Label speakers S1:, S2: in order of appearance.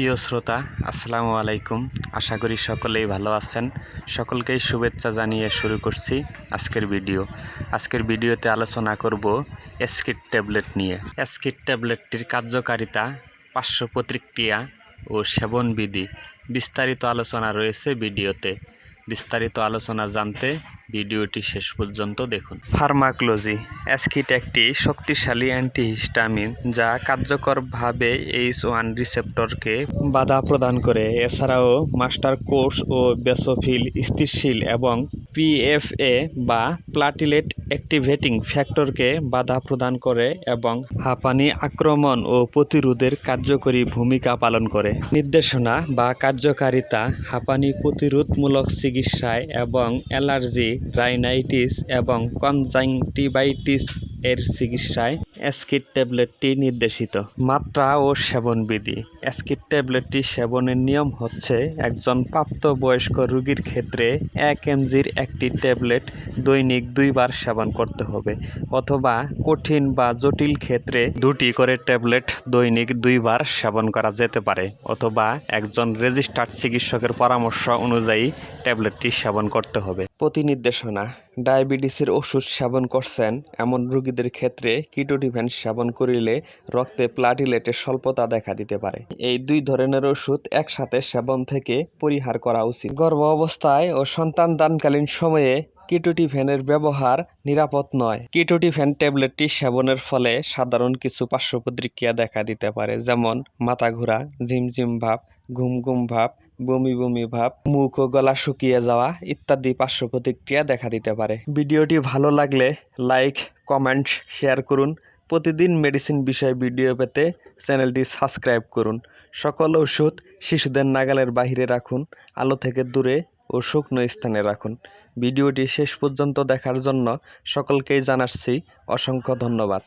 S1: প্রিয় শ্রোতা, আসসালামু আলাইকুম। আশা করি সকলেই ভালো আছেন। সকলকেই শুভেচ্ছা জানিয়ে শুরু করছি আজকের ভিডিও। আজকের ভিডিওতে আলোচনা করব এসকিট ট্যাবলেট নিয়ে। এসকিট ট্যাবলেটটির কার্যকারিতা, পার্শ্ব প্রতিক্রিয়া ও সেবনবিধি বিস্তারিত আলোচনা রয়েছে ভিডিওতে। বিস্তারিত আলোচনা জানতে ভিডিওটি শেষ পর্যন্ত দেখুন। ফার্মাকোলজি, অ্যাসকিট একটি শক্তিশালী অ্যান্টিহিস্টামিন যা কার্যকরভাবে এইচ ওয়ান রিসেপ্টরকে বাধা প্রদান করে। এছাড়াও মাস্টার কোর্স ও বেসোফিল স্থিরশীল এবং পিএফএ বা প্লাটিলেট অ্যাক্টিভেটিং ফ্যাক্টরকে বাধা প্রদান করে এবং হাঁপানি আক্রমণ ও প্রতিরোধের কার্যকরী ভূমিকা পালন করে। নির্দেশনা বা কার্যকারিতা হাঁপানি প্রতিরোধমূলক চিকিৎসায় এবং অ্যালার্জি রাইনাইটিস এবং কনজাংটিভাইটিস এর চিকিৎসায় অ্যাসকিট ট্যাবলেটটি নির্দেশিত। মাত্রা ও সেবনবিধি। অ্যাসকিট ট্যাবলেটটি সেবনের নিয়ম হচ্ছে, একজন প্রাপ্তবয়স্ক রোগীর ক্ষেত্রে এক এমজির একটি ট্যাবলেট দৈনিক দুইবার সেবন করতে হবে, অথবা কঠিন বা জটিল ক্ষেত্রে দুটি করে ট্যাবলেট দৈনিক দুইবার সেবন করা যেতে পারে, অথবা একজন রেজিস্টার্ড চিকিৎসকের পরামর্শ অনুযায়ী ট্যাবলেটটি সেবন করতে হবে। প্রতি নির্দেশনা ডায়াবেটিসের ওষুধ সেবন করছেন এমন রোগীদের ক্ষেত্রে কিটোডিভেন সেবন করিলে রক্তে প্লাটিলেটের স্বল্পতা দেখা দিতে পারে। এই দুই ধরনের ওষুধ একসাথে সেবন থেকে পরিহার করা উচিত। গর্ভ অবস্থায় ও সন্তান দানকালীন সময়ে কিটোটিফেনের ব্যবহার নিরাপদ নয়। কিটোটিফেন ট্যাবলেটটি সেবনের ফলে সাধারণ কিছু পার্শ্ব প্রতিক্রিয়া দেখা দিতে পারে, যেমন মাথা ঘোরা ঝিমঝিম ভাব ঘুম ঘুম ভাব বমি বমি ভাব, মুখ ও গলা শুকিয়ে যাওয়া ইত্যাদি পার্শ্ব প্রতিক্রিয়া দেখা দিতে পারে। ভিডিওটি ভালো লাগলে লাইক কমেন্ট শেয়ার করুন। প্রতিদিন মেডিসিন বিষয়ে ভিডিও পেতে চ্যানেলটি সাবস্ক্রাইব করুন। সকল ওষুধ শিশুদের নাগালের বাহিরে রাখুন, আলো থেকে দূরে ও শুকনো স্থানে রাখুন। ভিডিওটি শেষ পর্যন্ত দেখার জন্য সকলকেই জানাচ্ছি অসংখ্য ধন্যবাদ।